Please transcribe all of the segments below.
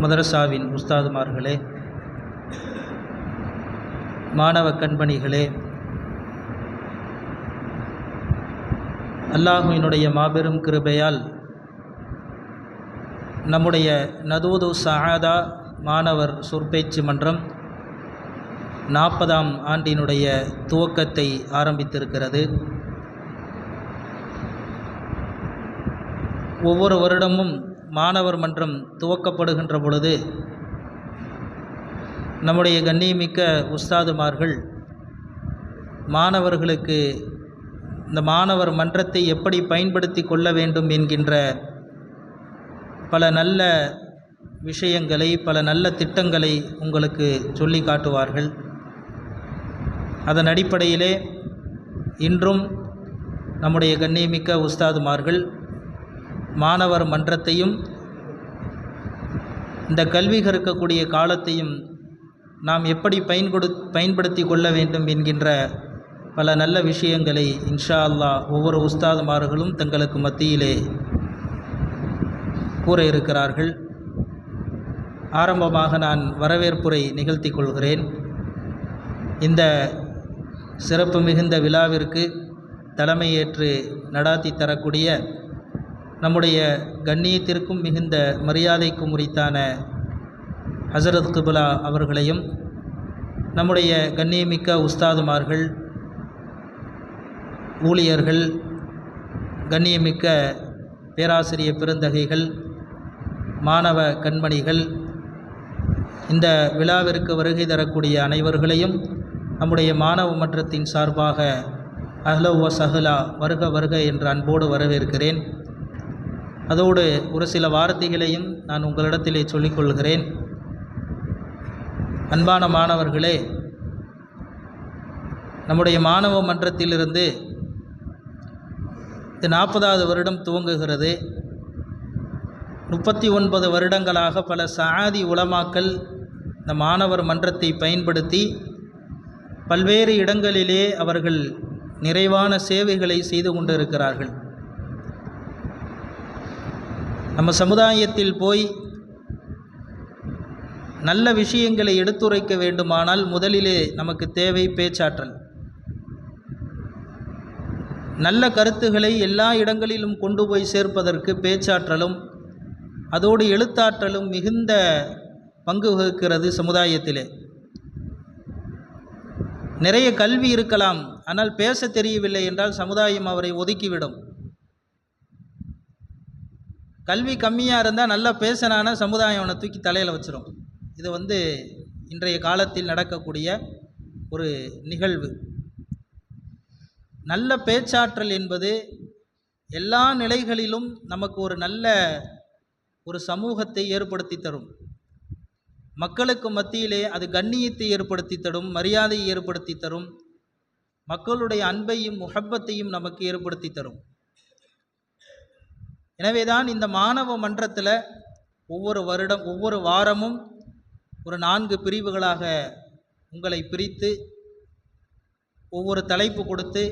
மதரசாவின் உஸ்தாதுமார்களே மாணவ கண்பணிகளே அல்லாஹுவினுடைய மாபெரும் கிருபையால் நம்முடைய நதூது சஹாதா மாணவர் சொற்பேச்சு மன்றம் நாற்பதாம் ஆண்டினுடைய துவக்கத்தை ஆரம்பித்திருக்கிறது. ஒவ்வொரு வருடமும் மாணவர் மன்றம் துவக்கப்படுகின்ற பொழுது நம்முடைய கண்ணியமிக்க உஸ்தாதுமார்கள் மாணவர்களுக்கு இந்த மாணவர் மன்றத்தை எப்படி பயன்படுத்தி கொள்ள வேண்டும் என்கின்ற பல நல்ல விஷயங்களை பல நல்ல திட்டங்களை உங்களுக்கு சொல்லி காட்டுவார்கள். அதன் அடிப்படையிலே இன்றும் நம்முடைய கண்ணியமிக்க உஸ்தாதுமார்கள் மாணவர் மன்றத்தையும் இந்த கல்வி கற்கக்கூடிய காலத்தையும் நாம் எப்படி பயன்படு பயன்படுத்தி கொள்ள வேண்டும் என்கின்ற பல நல்ல விஷயங்களை இன்ஷா அல்லாஹ் ஒவ்வொரு உஸ்தாதுமார்களும் தங்களுக்கு மத்தியிலே கூற இருக்கிறார்கள். ஆரம்பமாக நான் வரவேற்புரை நிகழ்த்தி கொள்கிறேன். இந்த சிறப்பு மிகுந்த விழாவிற்கு தலைமையேற்று நடாத்தி தரக்கூடிய நம்முடைய கண்ணியத்திற்கும் மிகுந்த மரியாதைக்கும் உரித்தான ஹசரத் குபுலா அவர்களையும் நம்முடைய கண்ணியமிக்க உஸ்தாதுமார்கள் ஊழியர்கள் கண்ணியமிக்க பேராசிரிய பெருந்தகைகள் மாணவ கண்மணிகள் இந்த விழாவிற்கு வருகை தரக்கூடிய அனைவர்களையும் நம்முடைய மாணவ மன்றத்தின் சார்பாக அஹ்லவ சஹலா வருக வருக என்று அன்போடு வரவேற்கிறேன். அதோடு ஒரு சில வார்த்தைகளையும் நான் உங்களிடத்திலே சொல்லிக்கொள்கிறேன். அன்பான மாணவர்களே நம்முடைய மாணவ மன்றத்திலிருந்து இது நாற்பதாவது வருடம் துவங்குகிறது. முப்பத்தி ஒன்பது வருடங்களாக பல சாதி உலமாக்கல் இந்த மாணவர் மன்றத்தை பயன்படுத்தி பல்வேறு இடங்களிலே அவர்கள் நிறைவான சேவைகளை செய்து கொண்டிருக்கிறார்கள். நம்ம சமுதாயத்தில் போய் நல்ல விஷயங்களை எடுத்துரைக்க வேண்டுமானால் முதலிலே நமக்கு தேவை பேச்சாற்றல். நல்ல கருத்துக்களை எல்லா இடங்களிலும் கொண்டு போய் சேர்ப்பதற்கு பேச்சாற்றலும் அதோடு எழுத்தாற்றலும் மிகுந்த பங்கு வகிக்கிறது சமுதாயத்திலே. நிறைய கல்வி இருக்கலாம் ஆனால் பேச தெரியவில்லை என்றால் சமுதாயம் அவரை ஒதுக்கிவிடும். கல்வி கம்மியாக இருந்தால் நல்லா பேசினான சமுதாயம் அவனை தூக்கி தலையில் வச்சிரும். இது வந்து இன்றைய காலத்தில் நடக்கக்கூடிய ஒரு நிகழ்வு. நல்ல பேச்சாற்றல் என்பது எல்லா நிலைகளிலும் நமக்கு ஒரு நல்ல ஒரு சமூகத்தை ஏற்படுத்தி தரும். மக்களுக்கு மத்தியிலே அது கண்ணியத்தை ஏற்படுத்தி தரும் மரியாதையை ஏற்படுத்தி தரும். மக்களுடைய அன்பையும் முகப்பத்தையும் நமக்கு ஏற்படுத்தி தரும். எனவேதான் இந்த மாணவ மன்றத்தில் ஒவ்வொரு வருடம் ஒவ்வொரு வாரமும் ஒரு நான்கு பிரிவுகளாக உங்களை பிரித்து ஒவ்வொரு தலைப்பு கொடுத்து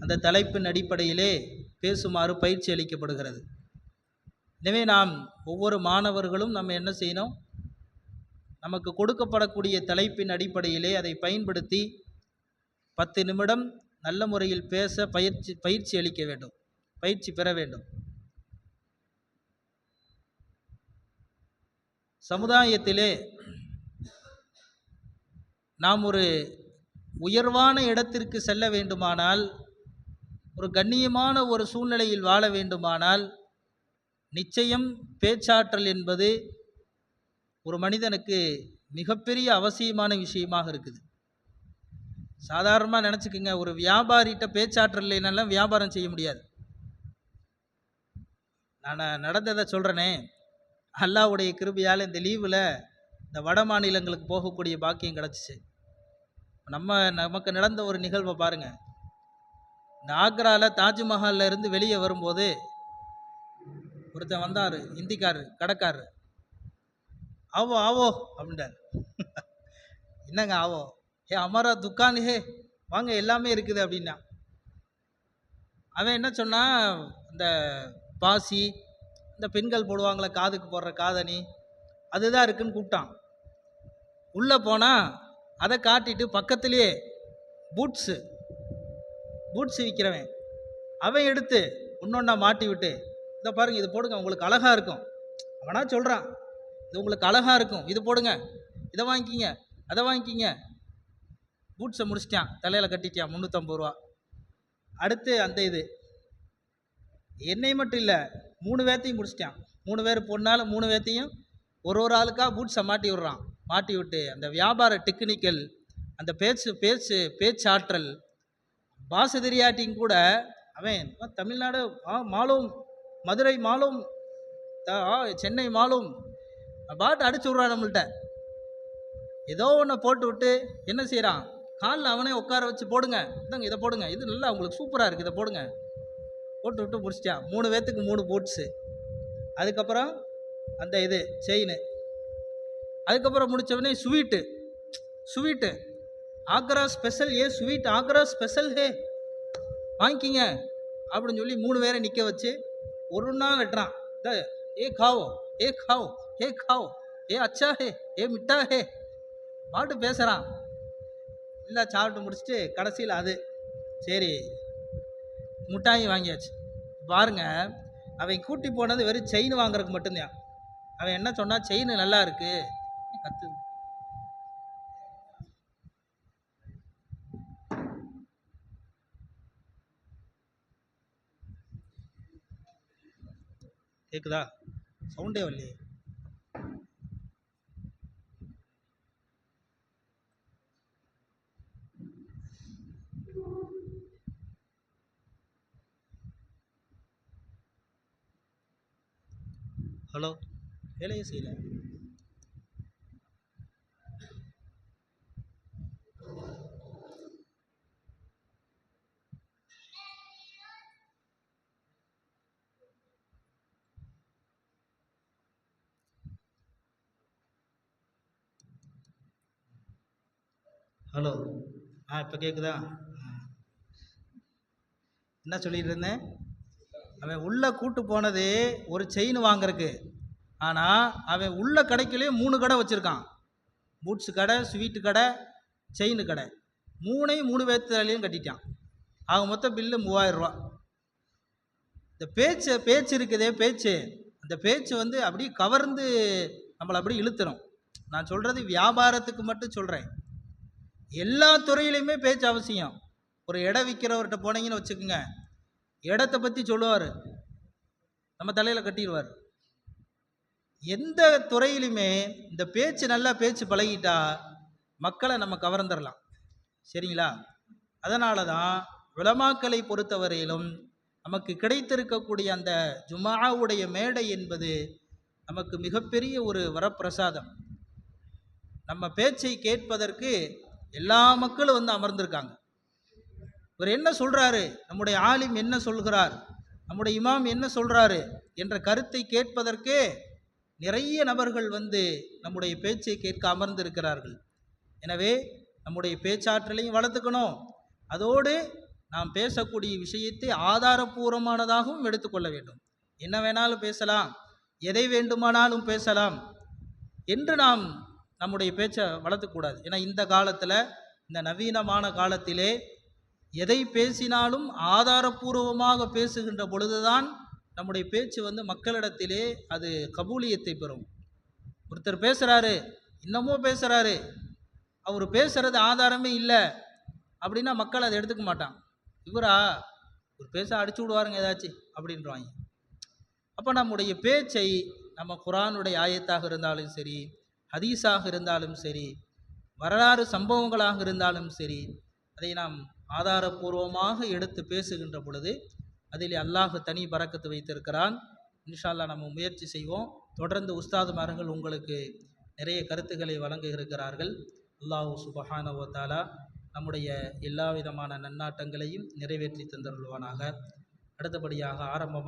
அந்த தலைப்பின் அடிப்படையிலே பேசுமாறு பயிற்சி அளிக்கப்படுகிறது. எனவே நாம் ஒவ்வொரு மாணவர்களும் நம்ம என்ன செய்யணும்? நமக்கு கொடுக்கப்படக்கூடிய தலைப்பின் அடிப்படையிலே அதை பயன்படுத்தி பத்து நிமிடம் நல்ல முறையில் பேச பயிற்சி பயிற்சி அளிக்க வேண்டும். பயிற்சி பெற வேண்டும். சமுதாயத்திலே நாம் ஒரு உயர்வான இடத்திற்கு செல்ல வேண்டுமானால் ஒரு கண்ணியமான ஒரு சூழ்நிலையில் வாழ வேண்டுமானால் நிச்சயம் பேச்சாற்றல் என்பது ஒரு மனிதனுக்கு மிகப்பெரிய அவசியமான விஷயமாக இருக்குது. சாதாரணமாக நினச்சிக்கோங்க ஒரு வியாபாரிகிட்ட பேச்சாற்றல் இல்லைனாலும் வியாபாரம் செய்ய முடியாது. நான் நடந்ததை சொல்கிறேனே அல்லாவுடைய கிருபியால் இந்த லீவில் இந்த வட மாநிலங்களுக்கு போகக்கூடிய பாக்கியம் கிடச்சிச்சு. நம்ம நமக்கு நடந்த ஒரு நிகழ்வை பாருங்கள் இந்த ஆக்ராவில் தாஜ்மஹாலில் இருந்து வெளியே வரும்போது ஒருத்தன் வந்தார் இந்திக்காரு கடைக்காரர் ஆவோ ஆவோ அப்படின்ட்டார். என்னங்க ஆவோ? ஏ அமரா துக்கான் ஹே வாங்க எல்லாமே இருக்குது அப்படின்னா. அவன் என்ன சொன்னான் இந்த பாசி இந்த பெண்கள் போடுவாங்களே காதுக்கு போடுற காதணி. அதுதான் இருக்குன்னு கூப்பிட்டான். உள்ளே போனால் அதை காட்டிட்டு பக்கத்துலேயே பூட்ஸு. பூட்ஸ் விற்கிறவன் அவன் எடுத்து இன்னொன்னா மாட்டி விட்டு இதை பாருங்கள் இது போடுங்க உங்களுக்கு அழகாக இருக்கும். அவனா சொல்கிறான் இது உங்களுக்கு அழகாக இருக்கும் இது போடுங்க. இதை வாங்கிக்கிங்க அதை வாங்கிக்கிங்க. பூட்ஸை முடிச்சிட்டான். தலையில் கட்டிட்டான் முந்நூற்றம்பது ரூபா. அடுத்து அந்த இது. என்னை மட்டும் இல்லை மூணு பேர்த்தையும் முடிச்சிட்டான் மூணு பேர் பொண்ணால் மூணு பேர்த்தையும் ஒரு ஒரு ஆளுக்காக பூட்ஸை மாட்டி விடுறான். மாட்டி விட்டு அந்த வியாபார டெக்னிக்கல் அந்த பேச்சு பேச்சு பேச்சாற்றல் பாச தெரியாட்டியும் கூட அவன் தமிழ்நாடு ஆ மாலும் மதுரை மாலும் த- ஆ சென்னை மாலும். பாட்டு அடிச்சு விட்றான் நம்மள்கிட்ட ஏதோ ஒன்று போட்டு விட்டு என்ன செய்கிறான் காலில் அவனே உட்கார வச்சு போடுங்க. இந்தாங்க இதை போடுங்க. இது நல்லா உங்களுக்கு சூப்பராக இருக்குது இதை போடுங்க. போட்டு விட்டு முடிச்சிட்டான் மூணு பேர்த்துக்கு மூணு பூட்ஸு அதுக்கப்புறம் அந்த இது செயின் அதுக்கப்புறம் முடிச்சவனே ஸ்வீட்டு ஸ்வீட்டு ஆக்ரா ஸ்பெஷல் ஏ ஸ்வீட் ஆக்ரா ஸ்பெஷல் ஹே. வாங்கிக்கிங்க. அப்படின்னு சொல்லி மூணு பேரை நிற்க வச்சு ஒரு நாள் வெட்டுறான் ஏ காவோ ஏ காவோ ஏ காவோ ஏ அச்சா ஹே ஏ மிட்டா ஹே. பாட்டு பேசுகிறான் இல்லை சாப்பிட்டு முடிச்சுட்டு கடைசியில் அது. சரி முட்டாயி வாங்கியாச்சு. பாருங்க அவன் கூட்டி போனது வெறும் செயின் வாங்குறதுக்கு மட்டும்தான். அவன் என்ன சொன்னா செயின் நல்லா இருக்கு. கத்து. கேக்குதா? சவுண்டே வரலையே. ஹலோ வேலையே செய்யல. ஹலோ ஆ இப்போ கேட்குதா என்ன சொல்லிட்டு இருந்தேன் அவன் உள்ளே கூட்டு போனது ஒரு செயின் வாங்குறதுக்கு. ஆனால் அவன் உள்ள கடைக்குள்ளேயே மூணு கடை வச்சுருக்கான். பூட்ஸு கடை ஸ்வீட்டு கடை செயின் கடை. மூணையும் மூணு பேர்த்தாலையும் கட்டிட்டான். ஆக மொத்தம் பில்லு மூவாயிரரூவா இந்த பேச்சு பேச்சு இருக்குதே பேச்சு. அந்த பேச்சு வந்து அப்படியே கவர்ந்து நம்மளை அப்படியே இழுத்துரும். நான் சொல்கிறது வியாபாரத்துக்கு மட்டும் சொல்கிறேன் எல்லா துறையிலையுமே பேச்சு அவசியம். ஒரு இடம் விற்கிறவர்கிட்ட போனீங்கன்னு வச்சுக்கோங்க. இடத்த பற்றி சொல்லுவார். நம்ம தலையில் கட்டிடுவார் எந்த துறையிலுமே இந்த பேச்சு நல்லா பேச்சு பழகிட்டா மக்களை நம்ம கவர்ந்துடலாம் சரிங்களா? அதனால தான் விளமாக்களை பொறுத்தவரையிலும் நமக்கு கிடைத்திருக்கக்கூடிய அந்த ஜுமாவுடைய மேடை என்பது நமக்கு மிகப்பெரிய ஒரு வரப்பிரசாதம். நம்ம பேச்சை கேட்பதற்கு எல்லா மக்களும் வந்து அமர்ந்திருக்காங்க. இவர் என்ன சொல்கிறாரு நம்முடைய ஆலிம் என்ன சொல்கிறார்? நம்முடைய இமாம் என்ன சொல்கிறாரு என்ற கருத்தை கேட்பதற்கே நிறைய நபர்கள் வந்து நம்முடைய பேச்சை கேட்க அமர்ந்திருக்கிறார்கள். எனவே நம்முடைய பேச்சாற்றலையும் வளர்த்துக்கணும். அதோடு நாம் பேசக்கூடிய விஷயத்தை ஆதாரபூர்வமானதாகவும் எடுத்துக்கொள்ள வேண்டும். என்ன வேணாலும் பேசலாம். எதை வேண்டுமானாலும் பேசலாம். என்று நாம் நம்முடைய பேச்சை வளர்த்துக்கூடாது ஏன்னா இந்த காலத்தில் இந்த நவீனமான காலத்திலே எதை பேசினாலும் ஆதாரபூர்வமாக பேசுகின்ற பொழுதுதான் நம்முடைய பேச்சு வந்து மக்களிடத்திலே அது கபூலியத்தை பெறும். ஒருத்தர் பேசுகிறாரு இன்னமும் பேசுகிறாரு அவர் பேசுறது ஆதாரமே இல்லை அப்படின்னா மக்கள் அதை எடுத்துக்க மாட்டான் இவரா ஒரு பேச அடிச்சு விடுவாருங்க ஏதாச்சும் அப்படின்றவாங்க அப்போ நம்முடைய பேச்சை நம்ம குரானுடைய ஆயத்தாக இருந்தாலும் சரி ஹதீஸாக இருந்தாலும் சரி வரலாறு சம்பவங்களாக இருந்தாலும் சரி அதை நாம் ஆதாரபூர்வமாக எடுத்து பேசுகின்ற பொழுது அதில் அல்லாஹ் தனி பறக்கத்து வைத்திருக்கிறான். இன்ஷா அல்லாஹ் நம்ம முயற்சி செய்வோம். தொடர்ந்து உஸ்தாதுமார்கள் உங்களுக்கு நிறைய கருத்துக்களை வழங்க இருக்கிறார்கள் அல்லாஹ் சுபஹானவ தாலா நம்முடைய எல்லா விதமான நன்னாட்டங்களையும் நிறைவேற்றி தந்தருள்வானாக. அடுத்தபடியாக ஆரம்பமாக